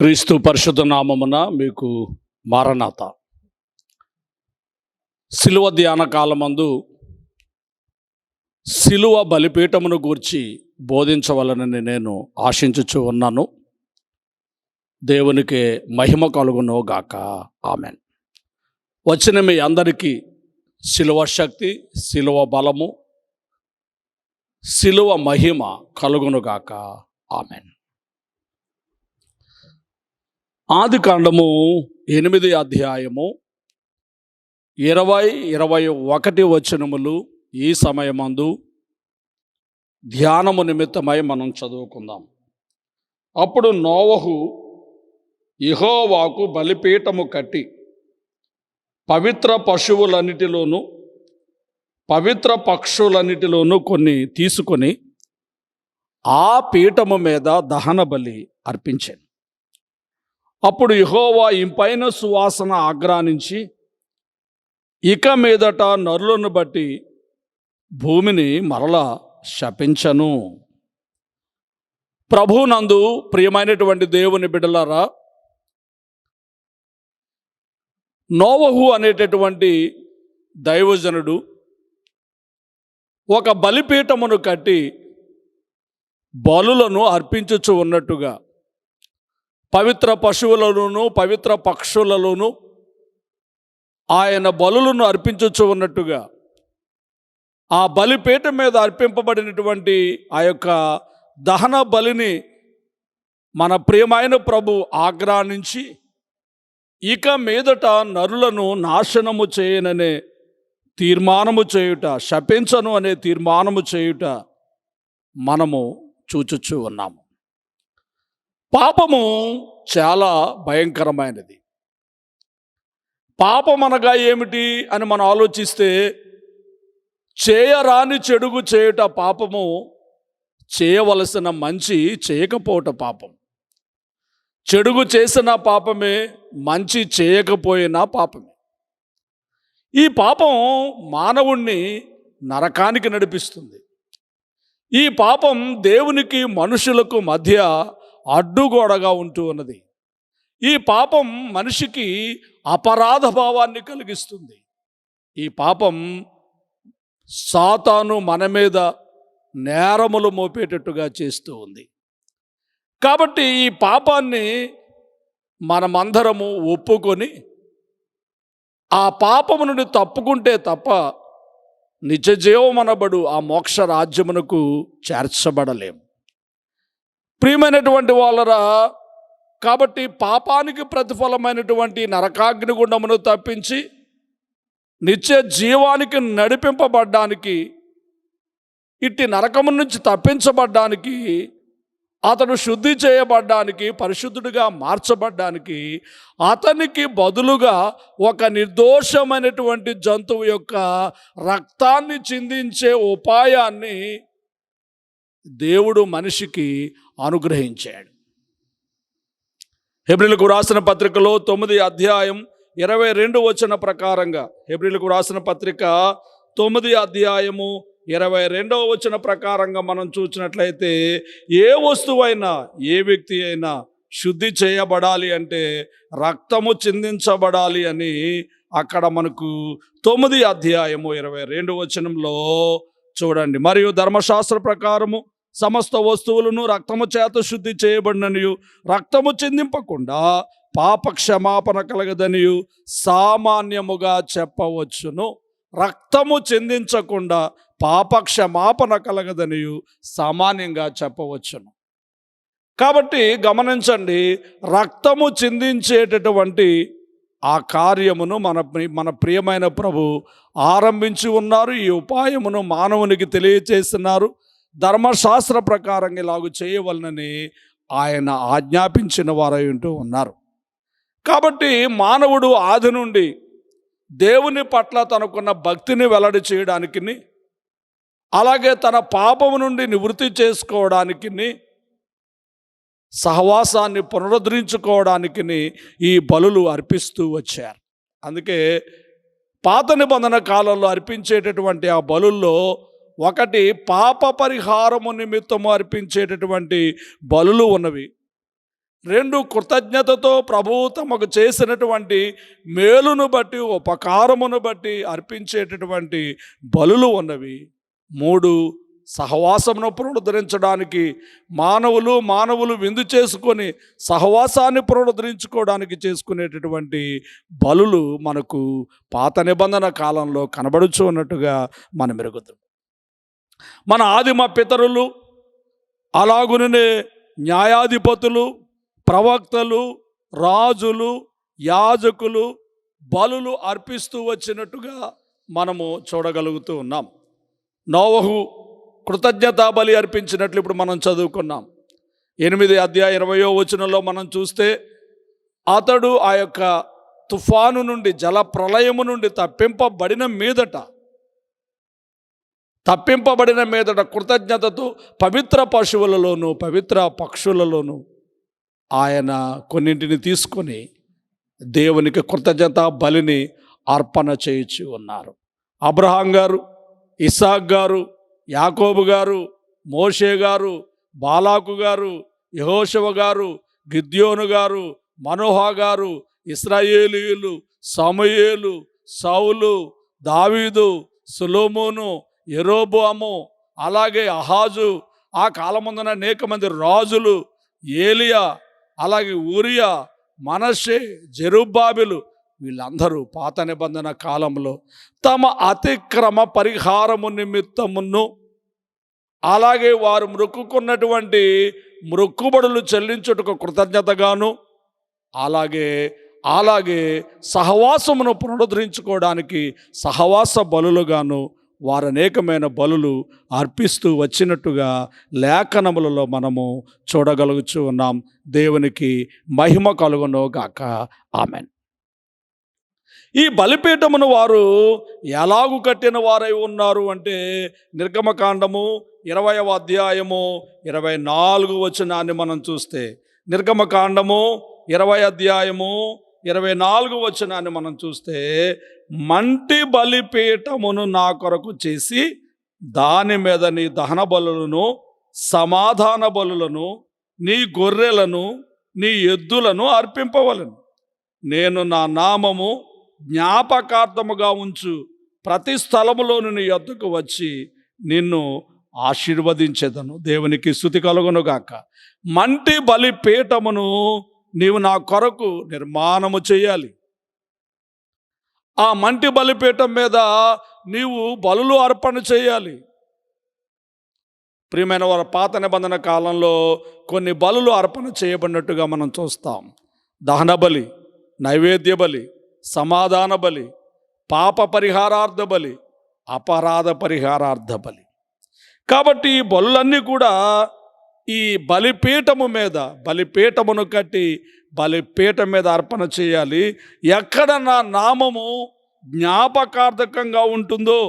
క్రీస్తు పరిశుద్ధ నామమున మీకు మారనాథ శిలువ ధ్యాన కాలమందు శిలువ బలిపీఠమును గూర్చి బోధించవలనని నేను ఆశించుచు ఉన్నాను. దేవునికి మహిమ కలుగును గాక. ఆమెన్. వచ్చిన మీ అందరికీ శిలువ శక్తి శిలువ బలము శిలువ మహిమ కలుగును గాక. ఆమెన్. ఆది కాండము ఎనిమిది అధ్యాయము ఇరవై ఇరవై ఒకటి వచనములు ఈ సమయమందు ధ్యానము నిమిత్తమై మనం చదువుకుందాం. అప్పుడు నోవహు ఇహోవాకు బలిపీఠము కట్టి పవిత్ర పశువులన్నిటిలోనూ పవిత్ర పక్షులన్నిటిలోనూ కొన్ని తీసుకొని ఆ పీఠము మీద దహన బలి అర్పించాను. అప్పుడు ఇహోవా ఇంపైన సువాసన ఆగ్రానించి ఇక మీదట నరులను బట్టి భూమిని మరలా శపించను. ప్రభునందు ప్రియమైనటువంటి దేవుని బిడలారా నోవహు అనేటటువంటి దైవజనుడు ఒక బలిపీఠమును కట్టి బలులను అర్పించుచు ఉన్నట్టుగా పవిత్ర పశువులలోనూ పవిత్ర పక్షులలోనూ ఆయన బలులను అర్పించవచ్చు ఉన్నట్టుగా ఆ బలిపేట మీద అర్పింపబడినటువంటి ఆ యొక్క దహన బలిని మన ప్రియమైన ప్రభు ఆగ్రానించి ఇక మీదట నరులను నాశనము చేయననే తీర్మానము చేయుట శపించను అనే తీర్మానము చేయుట మనము చూచుచూ ఉన్నాము. పాపము చాలా భయంకరమైనది. పాపం అనగా ఏమిటి అని మనం ఆలోచిస్తే చేయరాని చెడుగు చేయుట పాపము చేయవలసిన మంచి చేయకపోవట పాపం. చెడుగు చేసిన పాపమే మంచి చేయకపోయినా పాపమే. ఈ పాపం మానవుణ్ణి నరకానికి నడిపిస్తుంది. ఈ పాపం దేవునికి మనుషులకు మధ్య అడ్డుగోడగా ఉంటూ ఉన్నది. ఈ పాపం మనిషికి అపరాధ భావాన్ని కలిగిస్తుంది. ఈ పాపం సాతాను మన మీద నేరములు మోపేటట్టుగా చేస్తూ ఉంది. కాబట్టి ఈ పాపాన్ని మనమందరము ఒప్పుకొని ఆ పాపము నుండి తప్పుకుంటే తప్ప నిజజీవమనబడు ఆ మోక్ష రాజ్యమునకు చేర్చబడలేము. ప్రియమైనటువంటి వాళ్ళరా కాబట్టి పాపానికి ప్రతిఫలమైనటువంటి నరకాగ్ని గుండమును తప్పించి నిత్య జీవానికి నడిపింపబడ్డానికి ఇట్టి నరకము నుంచి తప్పించబడ్డానికి అతడు శుద్ధి చేయబడ్డానికి పరిశుద్ధుడిగా మార్చబడ్డానికి అతనికి బదులుగా ఒక నిర్దోషమైనటువంటి జంతువు యొక్క రక్తాన్ని చిందించే ఉపాయాన్ని దేవుడు మనిషికి అనుగ్రహించాడు. హెబ్రిలకు రాసిన పత్రికలో తొమ్మిది అధ్యాయం ఇరవై రెండు వచ్చిన ప్రకారంగా హెబ్రిలకు రాసిన పత్రిక తొమ్మిది అధ్యాయము ఇరవై రెండవ వచ్చిన ప్రకారంగా మనం చూసినట్లయితే ఏ వస్తువైనా ఏ వ్యక్తి అయినా శుద్ధి చేయబడాలి అంటే రక్తము చిందించబడాలి అని అక్కడ మనకు తొమ్మిది అధ్యాయము ఇరవై రెండు వచనంలో చూడండి. మరియు ధర్మశాస్త్ర ప్రకారము సమస్త వస్తువులను రక్తము చేత శుద్ధి చేయబడిననియు రక్తము చిందింపకుండా పాప క్షమాపణ కలగదనియు సామాన్యముగా చెప్పవచ్చును. రక్తము చెందించకుండా పాప క్షమాపణ కలగదనియు సామాన్యంగా చెప్పవచ్చును. కాబట్టి గమనించండి రక్తము చిందించేటటువంటి ఆ కార్యమును మన మన ప్రియమైన ప్రభు ఆరంభించి ఉన్నారు. ఈ ఉపాయమును మానవునికి తెలియచేస్తున్నారు. ధర్మశాస్త్ర ప్రకారంగా ఇలాగూ చేయవలనని ఆయన ఆజ్ఞాపించిన వారై ఉంటూ ఉన్నారు. కాబట్టి మానవుడు ఆది నుండి దేవుని పట్ల తనకున్న భక్తిని వెల్లడి చేయడానికి అలాగే తన పాపము నుండి నివృత్తి చేసుకోవడానికి సహవాసాన్ని పునరుద్ధరించుకోవడానికి ఈ బలులు అర్పిస్తూ వచ్చారు. అందుకే పాత నిబంధన కాలంలో అర్పించేటటువంటి ఆ బలుల్లో ఒకటి పాప పరిహారము నిమిత్తము అర్పించేటటువంటి బలులు ఉన్నవి. రెండు కృతజ్ఞతతో ప్రభువు తమకు చేసినటువంటి మేలును బట్టి ఉపకారమును బట్టి అర్పించేటటువంటి బలులు ఉన్నవి. మూడు సహవాసమును పునరుద్ధరించడానికి మానవులు మానవులు విందు చేసుకొని సహవాసాన్ని పునరుద్ధరించుకోవడానికి చేసుకునేటటువంటి బలులు మనకు పాత నిబంధన కాలంలో కనబడుచు ఉన్నట్టుగా మనం మెరుగుతాం మన ఆదిమ పితరులు అలాగునే న్యాయాధిపతులు ప్రవక్తలు రాజులు యాజకులు బలులు అర్పిస్తూ వచ్చినట్టుగా మనము చూడగలుగుతూ ఉన్నాం. నోవహు కృతజ్ఞతా బలి అర్పించినట్లు ఇప్పుడు మనం చదువుకున్నాం. ఎనిమిది అధ్యాయ ఇరవయో వచనంలో మనం చూస్తే అతడు ఆ యొక్క తుఫాను నుండి జల ప్రళయము నుండి తప్పింపబడిన మీదట తప్పింపబడిన మీదట కృతజ్ఞతతో పవిత్ర పశువులలోనూ పవిత్ర పక్షులలోనూ ఆయన కొన్నింటిని తీసుకొని దేవునికి కృతజ్ఞత బలిని అర్పణ చేయించి ఉన్నారు. అబ్రహాం గారు ఇసాక్ గారు యాకోబు గారు మోషే గారు బాలాకు గారు యహోషవ గారు గిద్యోను గారు మనోహా గారు ఇస్రాయేలీయులు సమయేలు సౌలు దావీదు సులోమోను ఎరోబోము అలాగే అహాజు ఆ కాలమందున అనేక మంది రాజులు ఏలియా అలాగే ఊరియా మనషే జెరుబ్బాబిలు వీళ్ళందరూ పాత నిబంధన కాలంలో తమ అతిక్రమ పరిహారము నిమిత్తమును అలాగే వారు మొక్కుకున్నటువంటి మొక్కుబడులు చెల్లించుటకు కృతజ్ఞతగాను అలాగే అలాగే సహవాసమును పునరుద్ధరించుకోవడానికి సహవాస బలులుగాను వారు అనేకమైన బలులు అర్పిస్తూ వచ్చినట్టుగా లేఖనములలో మనము చూడగలుగుచూ ఉన్నాం. దేవునికి మహిమ కలుగునోగాక. ఆమెన్. ఈ బలిపీఠమును వారు ఎలాగు కట్టిన వారై ఉన్నారు అంటే నిర్గమకాండము ఇరవయవ అధ్యాయము ఇరవై నాలుగు వచనాన్ని మనం చూస్తే నిర్గమకాండము ఇరవై అధ్యాయము ఇరవై నాలుగు వచనాన్ని మనం చూస్తే మంటి బలిపీఠమును నా కొరకు చేసి దాని మీద నీ దహన బలులను సమాధాన బలులను నీ గొర్రెలను నీ ఎద్దులను అర్పింపవలను. నేను నా నామము జ్ఞాపకార్థముగా ఉంచు. ప్రతి స్థలములోను నీ యొద్దకు వచ్చి నిన్ను ఆశీర్వదించేదను. దేవునికి స్థుతి కలుగునుగాక మంటి బలి పీఠమును నీవు నా కొరకు నిర్మాణము చేయాలి. ఆ మంటి బలిపీఠం మీద నీవు బలులు అర్పణ చేయాలి. ప్రియమైన వారి పాత నిబంధన కాలంలో కొన్ని బలులు అర్పణ చేయబడినట్టుగా మనం చూస్తాం. దహన బలి నైవేద్య బలి సమాధాన బలి పాప పరిహారార్థ బలి అపరాధ పరిహారార్థ బలి. కాబట్టి ఈ బలులన్నీ కూడా ఈ బలిపీఠము మీద బలిపీఠమును కట్టి బలిపీఠం మీద అర్పణ చేయాలి. ఎక్కడ నా నామము జ్ఞాపకార్థకంగా ఉంటుందో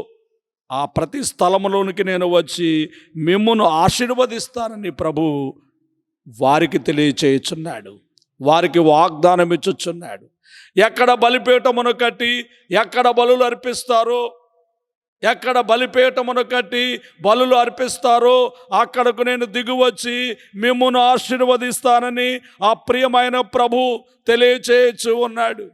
ఆ ప్రతి స్థలములోనికి నేను వచ్చి మిమ్మును ఆశీర్వదిస్తానని ప్రభు వారికి తెలియచేయుచున్నాడు. వారికి వాగ్దానం ఇచ్చుచున్నాడు ఎక్కడ బలిపీఠమును కట్టి ఎక్కడ బలులు అర్పిస్తారో ఎక్కడ బలిపీఠమును కట్టి బలులు అర్పిస్తారో అక్కడకు నేను దిగువచ్చి మిమ్మును ఆశీర్వదిస్తానని ఆ ప్రియమైన ప్రభు తెలియచేయచ్చు ఉన్నాడు.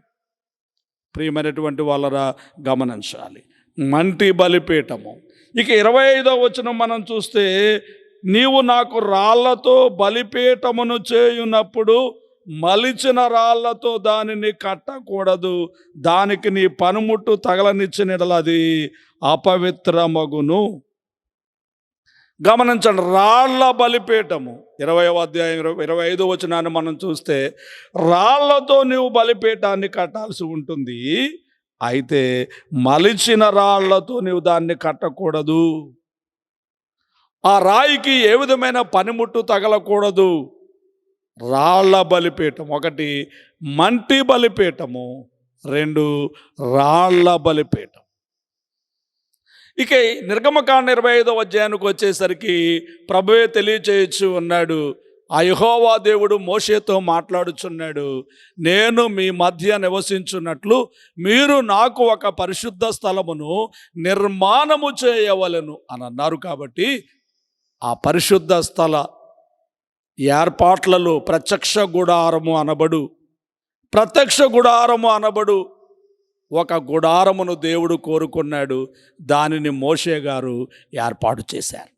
ప్రియమైనటువంటి వాళ్ళరా గమనించాలి. మంటి బలిపీఠము. ఇక ఇరవై ఐదో వచనం మనం చూస్తే నీవు నాకు రాళ్ళతో బలిపీఠమును చేయునప్పుడు మలిచిన రాళ్ళతో దానిని కట్టకూడదు. దానికి నీ పనిముట్టు తగలనిచ్చినది అపవిత్రమగును. గమనించండి రాళ్ళ బలిపీఠము. ఇరవై అధ్యాయం ఇరవై ఇరవై ఐదో వచనాన్ని మనం చూస్తే రాళ్ళతో నీవు బలిపీఠాన్ని కట్టాల్సి ఉంటుంది. అయితే మలిచిన రాళ్ళతో నీవు దాన్ని కట్టకూడదు. ఆ రాయికి ఏ విధమైన పనిముట్టు తగలకూడదు. రాళ్ళ బలిపీఠం. ఒకటి మంటి బలిపీఠము రెండు రాళ్ళ బలిపీఠం. ఇక నిర్గమకాండ ఇరవై ఐదో అధ్యాయానికి వచ్చేసరికి ప్రభువే తెలియచేయచ్చు ఉన్నాడు ఆ యహోవా దేవుడు మోషేతో మాట్లాడుచున్నాడు. నేను మీ మధ్య నివసించున్నట్లు మీరు నాకు ఒక పరిశుద్ధ స్థలమును నిర్మాణము చేయవలను అని అన్నారు కాబట్టి ఆ పరిశుద్ధ స్థల ఏర్పాట్లలో ప్రత్యక్ష గుడారము అనబడు ప్రత్యక్ష గుడారము అనబడు. ఒక గుడారమును దేవుడు కోరుకున్నాడు దానిని మోషే గారు ఏర్పాటు చేశారు.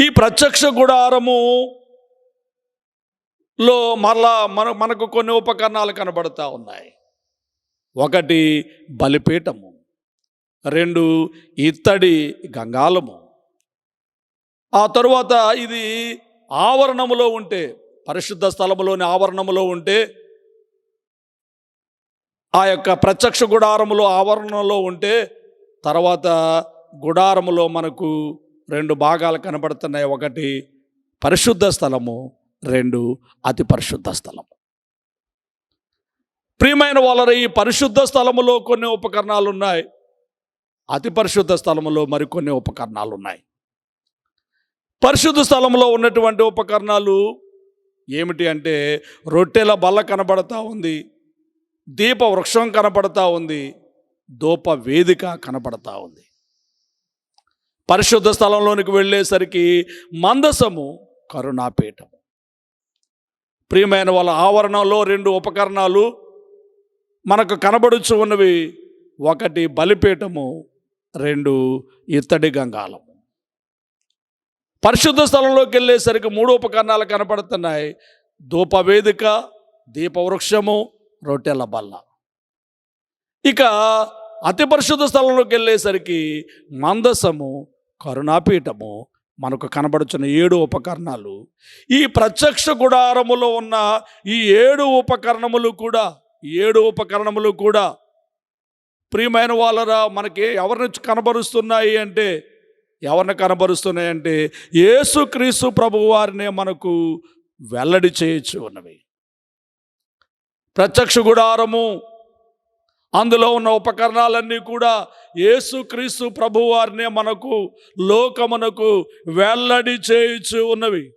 ఈ ప్రత్యక్ష గుడారము లో మరలా మన మనకు కొన్ని ఉపకరణాలు కనబడతా ఉన్నాయి. ఒకటి బలిపీఠము రెండు ఇత్తడి గంగాలము ఆ తరువాత ఇది ఆవరణములో ఉంటే పరిశుద్ధ స్థలములోని ఆవరణములో ఉంటే ఆ యొక్క ప్రత్యక్ష గుడారములో ఆవరణలో ఉంటే తర్వాత గుడారములో మనకు రెండు భాగాలు కనబడుతున్నాయి. ఒకటి పరిశుద్ధ స్థలము రెండు అతి పరిశుద్ధ స్థలము. ప్రియమైన వాళ్ళ ఈ పరిశుద్ధ స్థలములో కొన్ని ఉపకరణాలు ఉన్నాయి అతి పరిశుద్ధ స్థలములో మరికొన్ని ఉపకరణాలు ఉన్నాయి పరిశుద్ధ స్థలంలో ఉన్నటువంటి ఉపకరణాలు ఏమిటి అంటే రొట్టెల బల్ల కనబడతా ఉంది దీప వృక్షం కనపడతా ఉంది దూప వేదిక కనపడతా ఉంది. పరిశుద్ధ స్థలంలోనికి వెళ్ళేసరికి మందసము కరుణాపీఠం ప్రియమైన వాళ్ళ ఆవరణలో రెండు ఉపకరణాలు మనకు కనబడుచు ఉన్నవి ఒకటి బలిపీఠము రెండు ఇత్తడి గంగాలము. పరిశుద్ధ స్థలంలోకి వెళ్ళేసరికి మూడు ఉపకరణాలు కనపడుతున్నాయి. ధూపవేదిక దీపవృక్షము రొట్టెల బల్ల. ఇక అతి పరిశుద్ధ స్థలంలోకి వెళ్ళేసరికి మందసము కరుణాపీఠము మనకు కనబడుచున్న ఏడు ఉపకరణాలు. ఈ ప్రత్యక్ష గుడారములో ఉన్న ఈ ఏడు ఉపకరణములు కూడా ఏడు ఉపకరణములు కూడా ప్రియమైన వాళ్ళరా మనకి ఎవరిని కనబరుస్తున్నాయి అంటే ఎవరిని కనబరుస్తున్నాయి అంటే యేసుక్రీస్తు ప్రభు వారినే మనకు వెల్లడి చేయొచ్చు ఉన్నవి. ప్రత్యక్ష గుడారము అందులో ఉన్న ఉపకరణాలన్నీ కూడా యేసుక్రీస్తు ప్రభువారినే మనకు లోకమునకు వెల్లడి చేయుచు ఉన్నవి.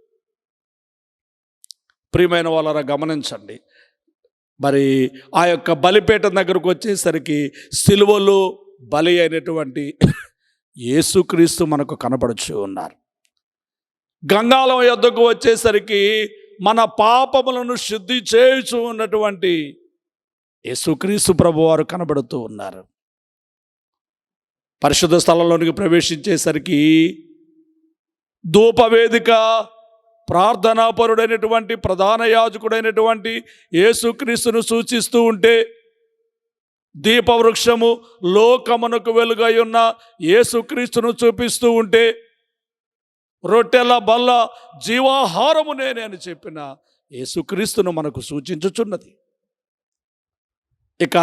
ప్రియమైన వాళ్ళరా గమనించండి. మరి ఆ యొక్క బలిపేట దగ్గరకు వచ్చేసరికి సిలువలు బలి అయినటువంటి యేసుక్రీస్తు మనకు కనబడుచు ఉన్నారు. గంగాలం యొద్దకు వచ్చేసరికి మన పాపములను శుద్ధి చేయుచు ఉన్నటువంటి యేసుక్రీస్తు ప్రభువారు కనబడుతూ ఉన్నారు. పరిశుద్ధ స్థలంలోనికి ప్రవేశించేసరికి ధూపవేదిక ప్రార్థనాపరుడైనటువంటి ప్రధాన యాజకుడైనటువంటి యేసుక్రీస్తును సూచిస్తూ ఉంటే దీపవృక్షము లోకమునకు వెలుగై ఉన్న యేసుక్రీస్తును చూపిస్తూ ఉంటే రొట్టెల బల్ల జీవాహారము నేనే అని చెప్పిన యేసుక్రీస్తును మనకు సూచించుచున్నది. ఇక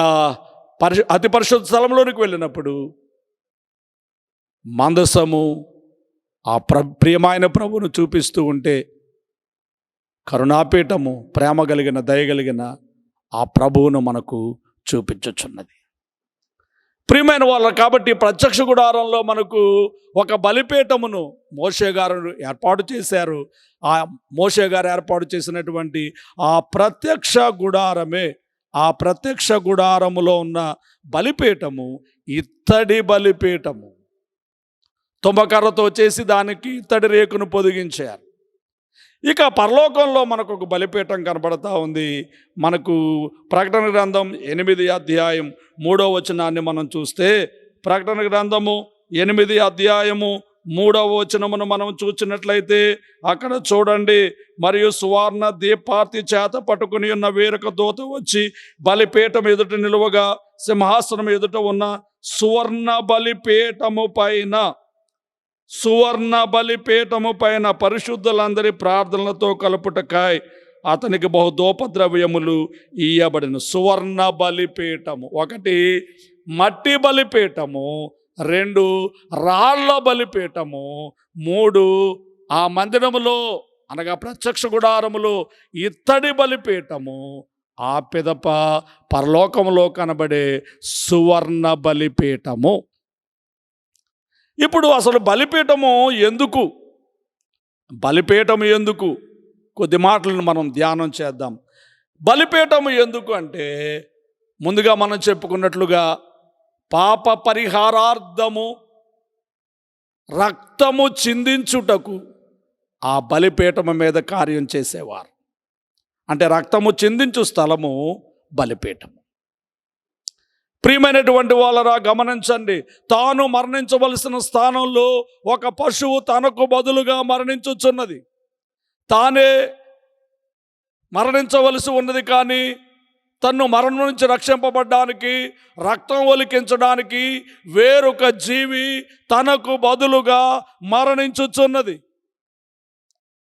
పరిశు అతి పరిశుద్ధ స్థలంలోనికి వెళ్ళినప్పుడు మందసము ఆ ప్ర ప్రియమైన ప్రభువును చూపిస్తూ ఉంటే కరుణాపీఠము ప్రేమ కలిగిన దయగలిగిన ఆ ప్రభువును మనకు చూపించుచున్నది ప్రియమైన వాళ్ళు కాబట్టి ప్రత్యక్ష గుడారంలో మనకు ఒక బలిపీఠమును మోషే గారు ఏర్పాటు చేశారు. ఆ మోషే గారు ఏర్పాటు చేసినటువంటి ఆ ప్రత్యక్ష గుడారమే ఆ ప్రత్యక్ష గుడారములో ఉన్న బలిపీఠము ఇత్తడి బలిపీఠము. తుమ్మకర్రతో చేసి దానికి ఇత్తడి రేకును పొదిగించారు. ఇక పరలోకంలో మనకు ఒక బలిపీఠం కనబడతా ఉంది. మనకు ప్రకటన గ్రంథం ఎనిమిది అధ్యాయం మూడో వచనాన్ని మనం చూస్తే ప్రకటన గ్రంథము ఎనిమిది అధ్యాయము మూడవ వచనమును మనం చూసినట్లయితే అక్కడ చూడండి మరియు సువర్ణ దీపార్తి చేత పట్టుకుని ఉన్న వేరొక దూత వచ్చి బలిపీఠం ఎదుట నిలువగా సింహాసనం ఎదుట ఉన్న సువర్ణ బలిపీఠము పైన సువర్ణ బలిపీఠము పైన పరిశుద్ధులందరి ప్రార్థనలతో కలుపుటకాయ్ అతనికి బహు దోపద్రవ్యములు ఇయ్యబడిన సువర్ణ బలిపీఠము ఒకటి మట్టి బలిపీఠము రెండు రాళ్ళ బలిపీఠము మూడు ఆ మందిరములో అనగా ప్రత్యక్ష గుడారములో ఇత్తడి బలిపీఠము ఆ పిదప పరలోకములో కనబడే సువర్ణ బలిపీఠము ఇప్పుడు అసలు బలిపీఠము ఎందుకు? బలిపీఠము ఎందుకు? కొద్ది మాటలను మనం ధ్యానం చేద్దాం. బలిపీఠము ఎందుకు అంటే ముందుగా మనం చెప్పుకున్నట్లుగా పాప పరిహారార్థము రక్తము చిందించుటకు ఆ బలిపీఠము మీద కార్యం చేసేవారు. అంటే రక్తము చిందించు స్థలము బలిపీఠము. ప్రియమైనటువంటి వాళ్ళరా గమనించండి. తాను మరణించవలసిన స్థానంలో ఒక పశువు తనకు బదులుగా మరణించుచున్నది. తానే మరణించవలసి ఉన్నది కానీ తన్ను మరణం నుంచి రక్షింపబడ్డానికి రక్తం ఒలికించడానికి వేరొక జీవి తనకు బదులుగా మరణించుచున్నది.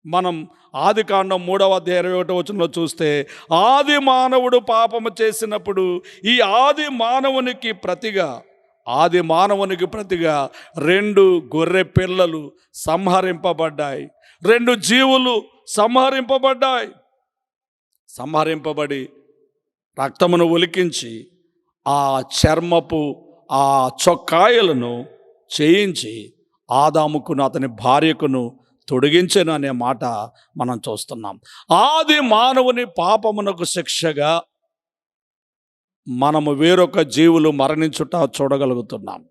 మనం ఆది కాండం మూడవ అధ్యాయ ఇరవై ఒకటో వచనంలో చూస్తే ఆది మానవుడు పాపము చేసినప్పుడు ఈ ఆది మానవునికి ప్రతిగా ఆది మానవునికి ప్రతిగా రెండు గొర్రె పిల్లలు సంహరింపబడ్డాయి. రెండు జీవులు సంహరింపబడ్డాయి. సంహరింపబడి రక్తమును ఒలికించి ఆ చర్మపు ఆ చొక్కాయలను చేయించి ఆదాముకును అతని భార్యకును తొడిగించను అనే మాట మనం చూస్తున్నాం. ఆది మానవుని పాపమునకు శిక్షగా మనము వేరొక జీవులు మరణించుట చూడగలుగుతున్నాం.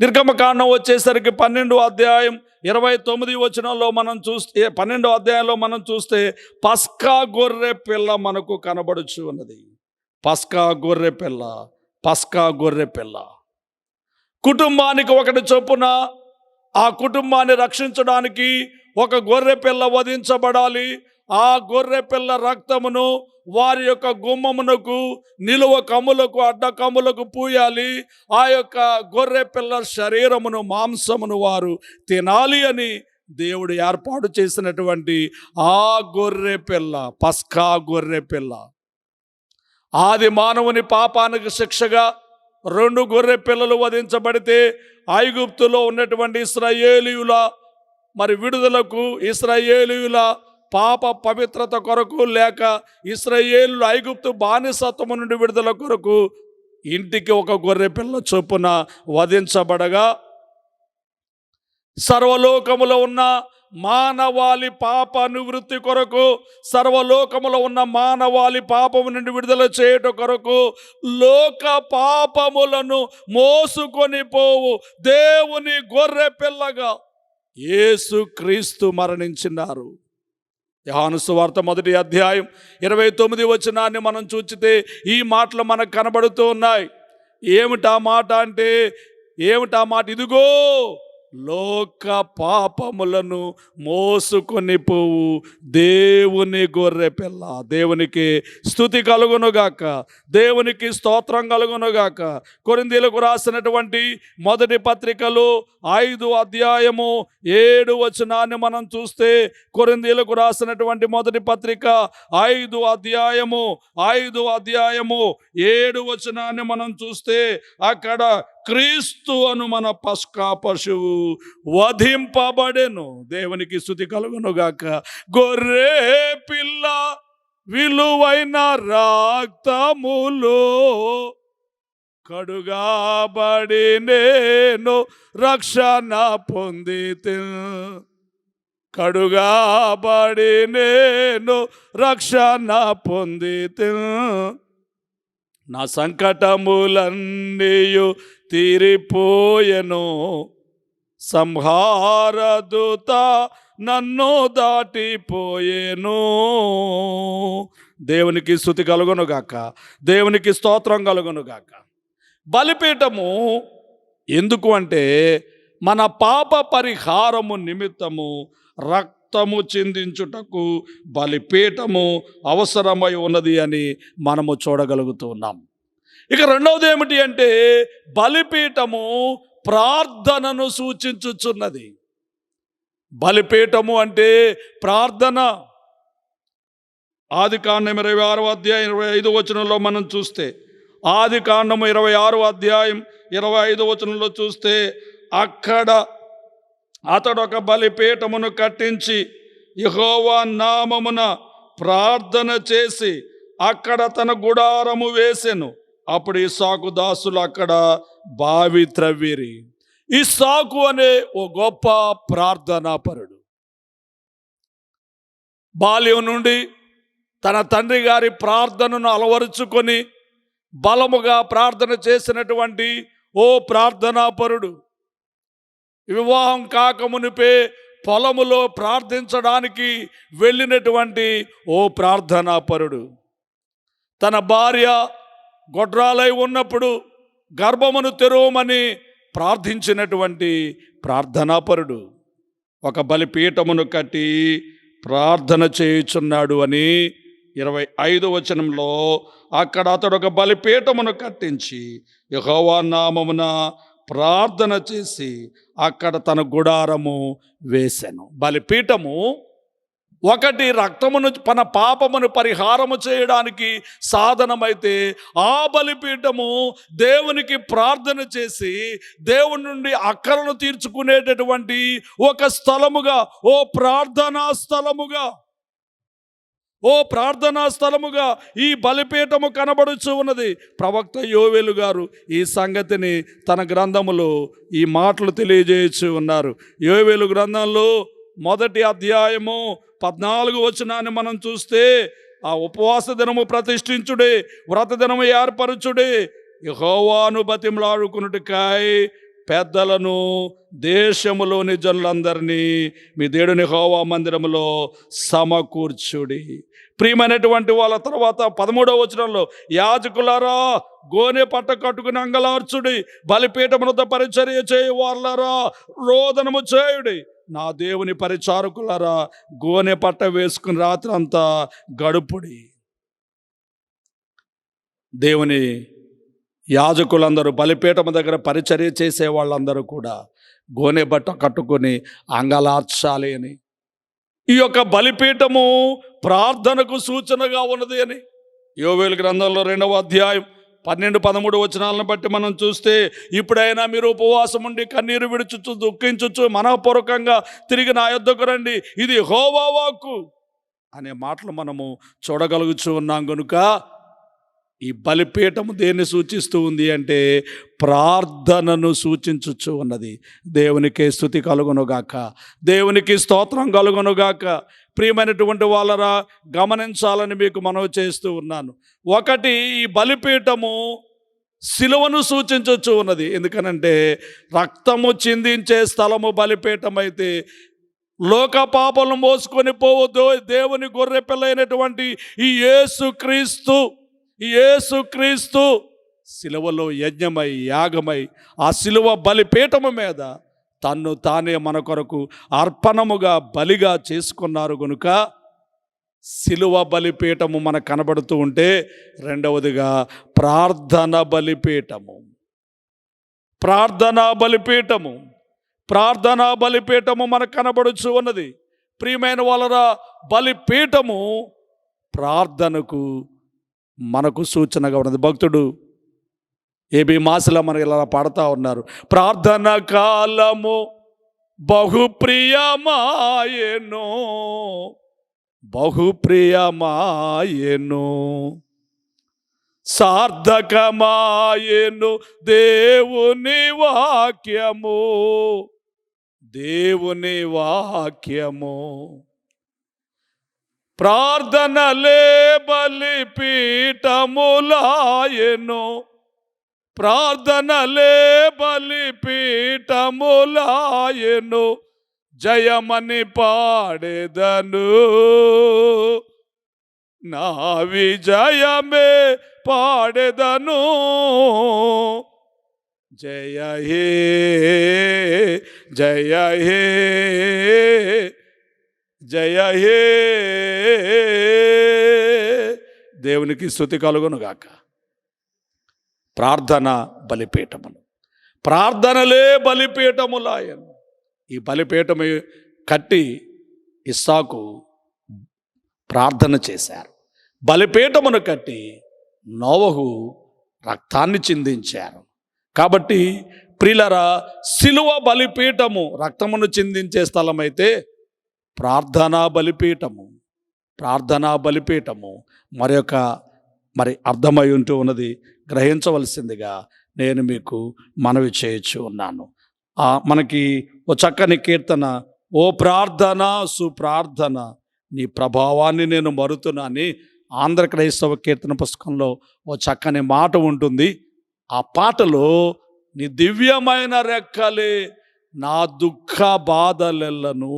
నిర్గమకాండం వచ్చేసరికి పన్నెండు అధ్యాయం ఇరవై తొమ్మిది వచనంలో మనం చూస్తే పన్నెండో అధ్యాయంలో మనం చూస్తే పస్కా గొర్రె పిల్ల మనకు కనబడుచు ఉన్నది. పస్కా గొర్రె పిల్ల పస్కా గొర్రె పిల్ల. కుటుంబానికి ఒకటి చొప్పున ఆ కుటుంబాన్ని రక్షించడానికి ఒక గొర్రె పిల్ల వధించబడాలి. ఆ గొర్రె పిల్ల రక్తమును వారి యొక్క గుమ్మమునకు నిలువ కమ్ములకు అడ్డ కమ్ములకు పూయాలి. ఆ యొక్క గొర్రె పిల్ల శరీరమును మాంసమును వారు తినాలి అని దేవుడు ఏర్పాటు చేసినటువంటి ఆ గొర్రె పిల్ల పస్కా గొర్రె పిల్ల. ఆది మానవుని పాపానికి శిక్షగా రెండు గొర్రె పిల్లలు వధించబడితే ఐగుప్తులో ఉన్నటువంటి ఇస్రాయేలీయుల మరి విడుదలకు ఇస్రాయేలీయుల పాప పవిత్రత కొరకు లేక ఇస్రాయేలు ఐగుప్తు బానిసత్వము నుండి విడుదల కొరకు ఇంటికి ఒక గొర్రె పిల్ల చొప్పున వధించబడగా సర్వలోకములో ఉన్న మానవాళి పాప నివృత్తి కొరకు సర్వలోకములో ఉన్న మానవాళి పాపము నుండి విడుదల చేయుట కొరకు లోక పాపములను మోసుకొని పోవు. దేవుని గొర్రె పిల్లగా యేసు క్రీస్తు మరణించినారు. యహానుసువార్త మొదటి అధ్యాయం ఇరవై తొమ్మిది వచనాన్ని మనం చూచితే ఈ మాటలు మనకు కనబడుతూ ఉన్నాయి. ఏమిటా మాట అంటే ఏమిటా మాట? ఇదిగో లోక పాపములను మోసుకొని పోవు. దేవుని గొర్రె పిల్ల దేవునికి స్థుతి కలుగునుగాక. దేవునికి స్తోత్రం కలుగునుగాక. కొరిందీలకు రాసినటువంటి మొదటి పత్రికలు ఐదు అధ్యాయము ఏడు వచనాన్ని మనం చూస్తే కొరిందీలకు రాసినటువంటి మొదటి పత్రిక ఐదు అధ్యాయము ఐదు అధ్యాయము ఏడు వచనాన్ని మనం చూస్తే అక్కడ క్రీస్తు అను మన పస్కా పశువు వధింపబడెను. దేవునికి స్థుతి కలుగునుగాక. గొర్రె పిల్ల విలువైన రాక్తములో కడుగాబడి నేను రక్షణ పొందితే. కడుగాబడి నేను రక్షణ పొందితే. నా సంకటములన్నీయు తీరిపోయెను. సంహారదుత నన్ను దాటిపోయేను. దేవునికి స్థుతి కలుగునుగాక దేవునికి స్తోత్రం కలుగునుగాక బలిపీఠము ఎందుకు అంటే మన పాప పరిహారము నిమిత్తము రక్తము చిందించుటకు బలిపీఠము అవసరమై ఉన్నది అని మనము చూడగలుగుతున్నాం. ఇక రెండవది ఏమిటి అంటే బలిపీఠము ప్రార్థనను సూచించుచున్నది. బలిపీఠము అంటే ప్రార్థన. ఆది కాండం ఇరవై ఆరో అధ్యాయం ఇరవై ఐదు వచనంలో మనం చూస్తే ఆది కాండము ఇరవై ఆరో అధ్యాయం ఇరవై ఐదు వచనంలో చూస్తే అక్కడ అతడు ఒక బలిపీఠమును కట్టించి యహోవా నామమున ప్రార్థన చేసి అక్కడ తన గుడారము వేసెను. అప్పుడు ఇసాకు దాసులు అక్కడ బావి త్రవ్విరి. ఇసాకు అనే ఓ గొప్ప ప్రార్థనాపరుడు. బాల్యం నుండి తన తండ్రి గారి ప్రార్థనను అలవరుచుకొని బలముగా ప్రార్థన చేసినటువంటి ఓ ప్రార్థనాపరుడు. వివాహం కాకమునిపే పొలములో ప్రార్థించడానికి వెళ్ళినటువంటి ఓ ప్రార్థనాపరుడు. తన భార్య గొడ్రాలై ఉన్నప్పుడు గర్భమును తెరవమని ప్రార్థించినటువంటి ప్రార్థనాపరుడు ఒక బలిపీఠమును కట్టి ప్రార్థన చేయుచున్నాడు అని ఇరవై ఐదు వచనంలో అక్కడ అతడు ఒక బలిపీఠమును కట్టించి యహోవా నామమున ప్రార్థన చేసి అక్కడ తన గుడారము వేశాను బలిపీఠము ఒకటి రక్తమును మన పాపమును పరిహారము చేయడానికి సాధనమైతే ఆ బలిపీఠము దేవునికి ప్రార్థన చేసి దేవుని నుండి అక్కరను తీర్చుకునేటటువంటి ఒక స్థలముగా ఓ ప్రార్థనా స్థలముగా ఓ ప్రార్థనా స్థలముగా ఈ బలిపీఠము కనబడుచు ఉన్నది. ప్రవక్త యోవేలు గారు ఈ సంగతిని తన గ్రంథములో ఈ మాటలు తెలియజేయచ్చు ఉన్నారు. యోవేలు గ్రంథంలో మొదటి అధ్యాయము పద్నాలుగు వచనాన్ని మనం చూస్తే ఆ ఉపవాస దినము ప్రతిష్ఠించుడే వ్రత దినము ఏర్పరచుడే యహోవాను బతిమలాడుకున్నట్టుకాయ్ పెద్దలను దేశములోని జనులందరినీ మీ దేవుని హోవా మందిరములో సమకూర్చుడి. ప్రియమైనటువంటి వాళ్ళ తర్వాత పదమూడవ వచనంలో యాజకులారా గోనె పట్ట కట్టుకుని అంగలార్చుడి బలిపీఠమునతో పరిచర్య చేయ వాళ్ళరా రోదనము చేయుడి. నా దేవుని పరిచారకులారా గోనె పట్ట వేసుకుని రాత్రి అంతా గడుపుడి. దేవుని యాజకులందరూ బలిపీఠం దగ్గర పరిచర్య చేసే వాళ్ళందరూ కూడా గోనె బట్ట కట్టుకొని అంగలార్చాలి అని ఈ యొక్క బలిపీఠము ప్రార్థనకు సూచనగా ఉన్నది అని. యోవేలు గ్రంథంలో రెండవ అధ్యాయం పన్నెండు పదమూడు వచనాలను బట్టి మనం చూస్తే ఇప్పుడైనా మీరు ఉపవాసం ఉండి కన్నీరు విడుచుచు దుఃఖించుచు మనఃపూర్వకంగా తిరిగి నా యొద్దకు రండి. ఇది హోవా వాక్కు. అనే మాటలు మనము చూడగలుగుచూ ఉన్నాం కనుక ఈ బలిపీఠము దేన్ని సూచిస్తూ ఉంది అంటే ప్రార్థనను సూచించుచు ఉన్నది. దేవునికి స్థుతి కలుగునుగాక. దేవునికి స్తోత్రం కలుగునుగాక. ప్రియమైనటువంటి వాళ్ళరా గమనించాలని మీకు మనవి చేస్తూ ఉన్నాను. ఒకటి ఈ బలిపీఠము సిలువను సూచించవచ్చు ఉన్నది. ఎందుకనంటే రక్తము చిందించే స్థలము బలిపీఠం అయితే లోక పాపలను మోసుకొని పోవద్దు. దేవుని గొర్రె పిల్లైనటువంటి ఈ యేసు క్రీస్తు యేసుక్రీస్తు యేసు సిలువలో యజ్ఞమై యాగమై ఆ సిలువ బలిపీఠము మీద తన్ను తానే మన కొరకు అర్పణముగా బలిగా చేసుకున్నారు గనుక సిలువ బలిపీఠము మనకు కనబడుతూ ఉంటే రెండవదిగా ప్రార్థన బలిపీఠము. ప్రార్థనా బలిపీఠము. ప్రార్థనా బలిపీఠము మనకు కనబడుచు ఉన్నది. ప్రియమైన వాళ్ళరా బలిపీఠము ప్రార్థనకు మనకు సూచనగా ఉన్నది. భక్తుడు ఏబి మాసలో మనకి ఇలా పాడుతూ ఉన్నారు. ప్రార్థన కాలము బహుప్రియమాయను బహుప్రియమాయను సార్థకమాయను దేవుని వాక్యము దేవుని వాక్యము. ప్రార్థనలే బలిపీఠములాయెను. ప్రార్థనలే బలిపీఠములాయను. జయమని పాడేదను. నా విజయమే పాడెదను. జయ హే జయ హే జయ హే. దేవునికి స్థుతి కలుగునుగాక. ప్రార్థన బలిపీఠములు ప్రార్థనలే బలిపీఠములాయన్. ఈ బలిపీఠము కట్టి ఇస్సాకు ప్రార్థన చేశారు. బలిపీఠమును కట్టి నోవహు రక్తాన్ని చిందించారు. కాబట్టి ప్రిలరా సిలువ బలిపీఠము రక్తమును చిందించే స్థలమైతే ప్రార్థనా బలిపీఠము ప్రార్థనా బలిపీఠము మరి యొక్క మరి అర్థమై ఉంటూ ఉన్నది. గ్రహించవలసిందిగా నేను మీకు మనవి చేయొచ్చు ఉన్నాను. మనకి ఓ చక్కని కీర్తన ఓ ప్రార్థన సుప్రార్థన నీ ప్రభావాన్ని నేను మరుతున్నాని ఆంధ్ర క్రైస్తవ కీర్తన పుస్తకంలో ఓ చక్కని మాట ఉంటుంది. ఆ పాటలో నీ దివ్యమైన రెక్కలే నా దుఃఖ బాధలెల్లను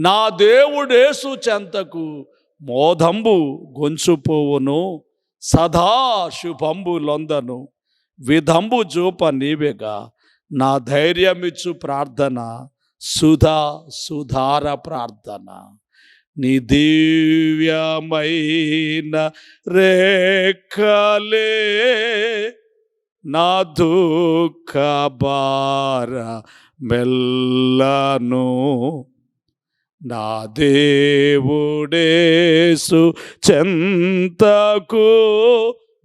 నా దేవుడేసు చెంతకు మోధంబు గొంచుపోవును సదా శుభంబు లొందను. విధంబు చూప నీవేగా నా ధైర్యమిచ్చు ప్రార్థన సుధా సుధార ప్రార్థన. నీ దివ్యమైన రేఖలే నా దుఃఖ బార మెల్లను. నా దేవుడేసు చెంతకు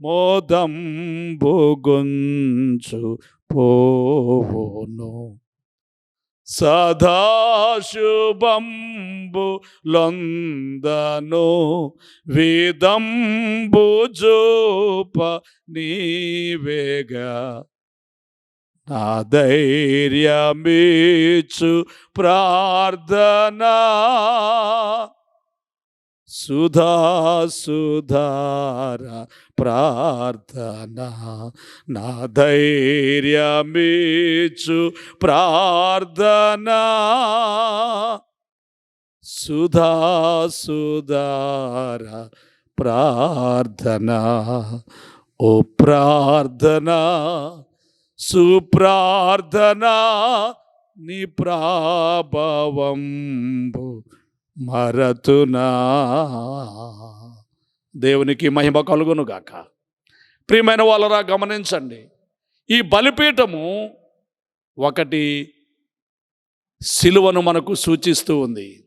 మోదంబుగొంచు పోవును. సదాశుభంబు లొందను విదంబు జోప నీవేగా నా ధైర్యమీచు ప్రార్థనా. సుధా సుధార ప్రార్థనా. నా ధైర్యమీచు ప్రార్థనా. సుధా సుధార ప్రార్థనా. ఓ ప్రార్థనా. సుప్రార్థనా నీ ప్రాభవంబు మరతునా. దేవునికి మహిమ కలుగునుగాక. ప్రియమైన వాళ్ళరా గమనించండి ఈ బలిపీఠము ఒకటి సిలువను మనకు సూచిస్తూ ఉంది.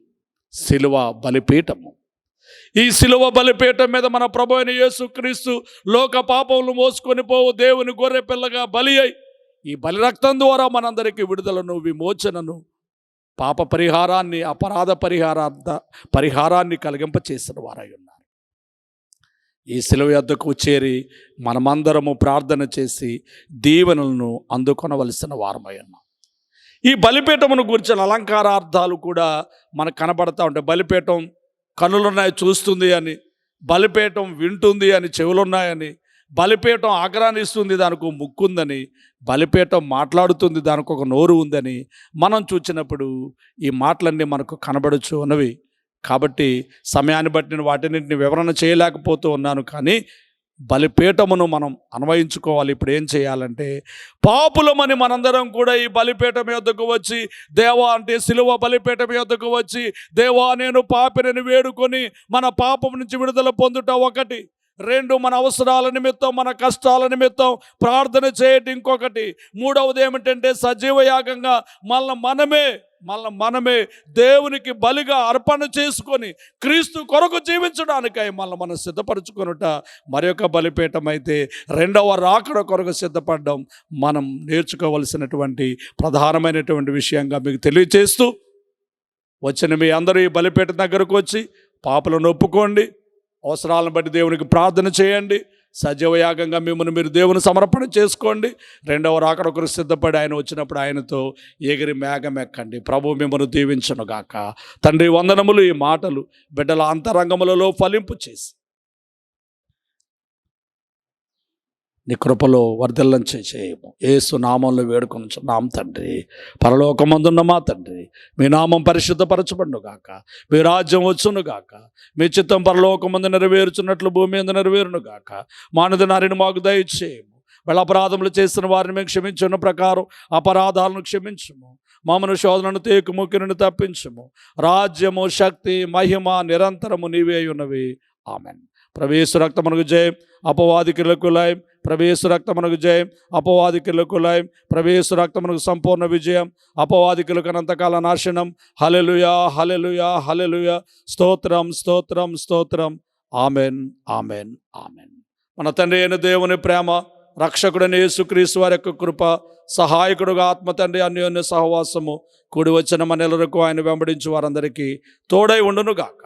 సిలువ బలిపీఠము. ఈ శిలువ బలిపీఠం మీద మన ప్రభు అయిన యేసుక్రీస్తు లోక పాపములు మోసుకొని పోవు దేవుని గొర్రె పిల్లగా బలి అయి ఈ బలి రక్తం ద్వారా మనందరికీ విడుదలను విమోచనను పాప పరిహారాన్ని అపరాధ పరిహారార్థ పరిహారాన్ని కలిగింపచేసిన వారై ఉన్నారు. ఈ శిలువ యొద్దకు చేరి మనమందరము ప్రార్థన చేసి దీవెనలను అందుకొనవలసిన వారమై ఉన్నాం. ఈ బలిపీఠమును గురించిన అలంకారార్థాలు కూడా మనకు కనబడతా ఉంటాయి బలిపీఠం కనులున్నాయి చూస్తుంది అని బలిపీఠం వింటుంది అని చెవులున్నాయని బలిపీఠం ఆగ్రహణిస్తుంది దానికి ఒక ముక్కు ఉందని బలిపీఠం మాట్లాడుతుంది దానికి ఒక నోరు ఉందని మనం చూచినప్పుడు ఈ మాటలన్నీ మనకు కనబడుచు ఉన్నవి. కాబట్టి సమయాన్ని బట్టి నేను వాటిని వివరణ చేయలేకపోతూ ఉన్నాను. కానీ బలిపీఠమును మనం అన్వయించుకోవాలి. ఇప్పుడు ఏం చేయాలంటే పాపులమని మనందరం కూడా ఈ బలిపీఠం యొద్దకు వచ్చి దేవా అంటే సిలువ బలిపీఠం యొద్దకు వచ్చి దేవా నేను పాపినని వేడుకొని మన పాపం నుంచి విడుదల పొందుట ఒకటి. రెండు మన అవసరాల నిమిత్తం మన కష్టాల నిమిత్తం ప్రార్థన చేయటం ఇంకొకటి. మూడవది ఏమిటంటే సజీవ యాగంగా మళ్ళీ మనమే మళ్ళీ మనమే దేవునికి బలిగా అర్పణ చేసుకొని క్రీస్తు కొరకు జీవించడానికై మళ్ళీ మనం సిద్ధపరచుకొనుట మరి యొక్క బలిపీఠం అయితే రెండవ రాకడ కొరకు సిద్ధపడడం మనం నేర్చుకోవలసినటువంటి ప్రధానమైనటువంటి విషయంగా మీకు తెలియచేస్తూ వచ్చిన మీ అందరూ ఈ బలిపీఠ దగ్గరకు వచ్చి పాపలను ఒప్పుకోండి అవసరాలను బట్టి దేవునికి ప్రార్థన చేయండి. సజీవయాగంగా మిమ్మల్ని మీరు దేవుని సమర్పణ చేసుకోండి. రెండవ రాకడ ఒకరు సిద్ధపడి ఆయన వచ్చినప్పుడు ఆయనతో ఎగిరి మేఘం ఎక్కండి ప్రభు మిమ్మల్ని దీవించను గాక తండ్రి వందనములు ఈ మాటలు. బిడ్డల అంతరంగములలో ఫలింపు చేసి నీ కృపలో వర్ధల్లం చేయము ఏసు నామంలో వేడుకొనుచున్నాం తండ్రి. పరలోకమందున్న మా తండ్రి. మీ నామం పరిశుద్ధపరచబడును గాక మీ రాజ్యం వచ్చును గాక మీ చిత్తం పరలోకమందు నెరవేరుచున్నట్లు భూమి మీద నెరవేరును గాక మానదనారిని మాకు దయచేయము. వాళ్ళ అపరాధములు చేసిన వారిని మేము క్షమించున్న ప్రకారం అపరాధాలను క్షమించుము. మామను శోధనను తేకు ముక్కిని తప్పించుము. రాజ్యము శక్తి మహిమ నిరంతరము నీవే ఉన్నవి. ఆమెన్. ప్రవేశ రక్తమునకు జయం అపవాది లయం ప్రవేశ రక్తమునకు జయం అపవాది లయం ప్రవేశ రక్తమునకు సంపూర్ణ విజయం అపవాదికులకు అనంతకాల నాశనం హలెలుయా హలెలుయా హలెలుయా స్తోత్రం స్తోత్రం స్తోత్రం ఆమెన్ ఆమెన్ ఆమెన్ మన తండ్రి అయిన దేవుని ప్రేమ రక్షకుడని యేసుక్రీస్తు వారి యొక్క కృప సహాయకుడుగా ఆత్మ తండ్రి అన్యోన్య సహవాసము కూడి వచ్చిన మనెలరకు ఆయన వెంబడించి వారందరికీ తోడై ఉండునుగాక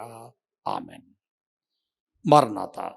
ఆమెన్ মারনাতা